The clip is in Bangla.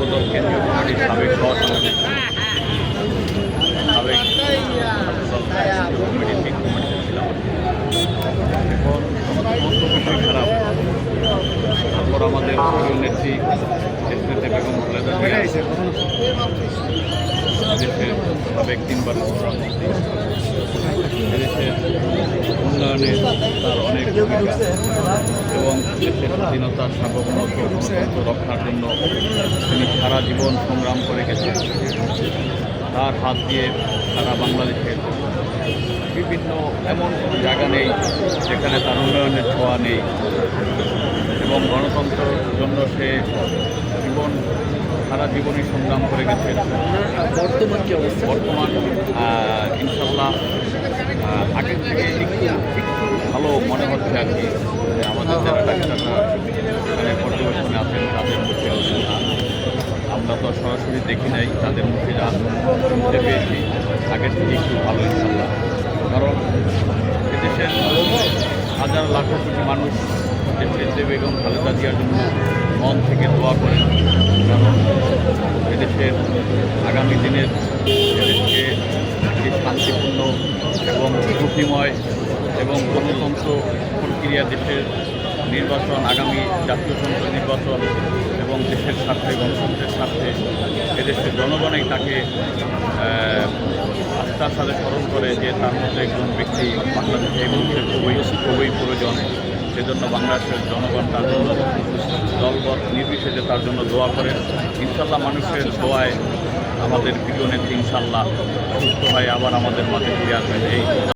যুবদল কেন্দ্রীয় কমিটির সাবেক সহসভাপতি সাবেক কমিটির ঠিক কমিটিতে ছিলাম তিনবার এদেশের উন্নয়নে তার অনেক ভূমিকা এবং দেশের স্বাধীনতার সার্বভৌমত্ব রক্ষার জন্য তিনি সারা জীবন সংগ্রাম করে গেছেন। তার হাত দিয়ে সারা বাংলাদেশের বিভিন্ন এমন কোনো জায়গা নেই যেখানে তার উন্নয়নের ছোঁয়া নেই এবং গণতন্ত্রের জন্য সে জীবন সারা জীবনই সংগ্রাম করে গেছে বর্তমান কি অবস্থা? বর্তমান ইনশাল্লাহ আগের থেকে হচ্ছে আর কি যে আমাদের যারা ডাক্তাররা এখানে পর্যবেক্ষণে আছেন, তাদের মুখে আমরা তো সরাসরি দেখি নাই, তাদের মুখে যা শুনতে পেয়েছি। আগের থেকে একটু ভালো, ইনশাল্লাহ। কারণ এদেশের হাজার লাখো কোটি মানুষ দেশের যে বেগম খালেদা জিয়ার জন্য মন থেকে দোয়া করেন। কারণ এদেশের আগামী দিনের এদেশকে একটি শান্তিপূর্ণ এবং সুখীময় এবং গণতন্ত্র প্রক্রিয়া দেশের নির্বাচন, আগামী জাতীয় সংসদ নির্বাচন এবং দেশের স্বার্থে গণতন্ত্রের স্বার্থে এদেশের জনগণই তাকে আস্থার সাথে স্মরণ করে যে তার মধ্যে একজন ব্যক্তি বাংলাদেশে এই মুহূর্তে খুবই খুবই প্রয়োজন। সেজন্য বাংলাদেশের জনগণ তার জন্য দলবত নির্বিশেষে তার জন্য দোয়া করেন ইনশাল্লাহ মানুষের দোয়ায় আমাদের প্রিয় নেত্রী ইনশাল্লাহ সুস্থ হয়ে আবার আমাদের মাঝে ফিরে আসবেন। এই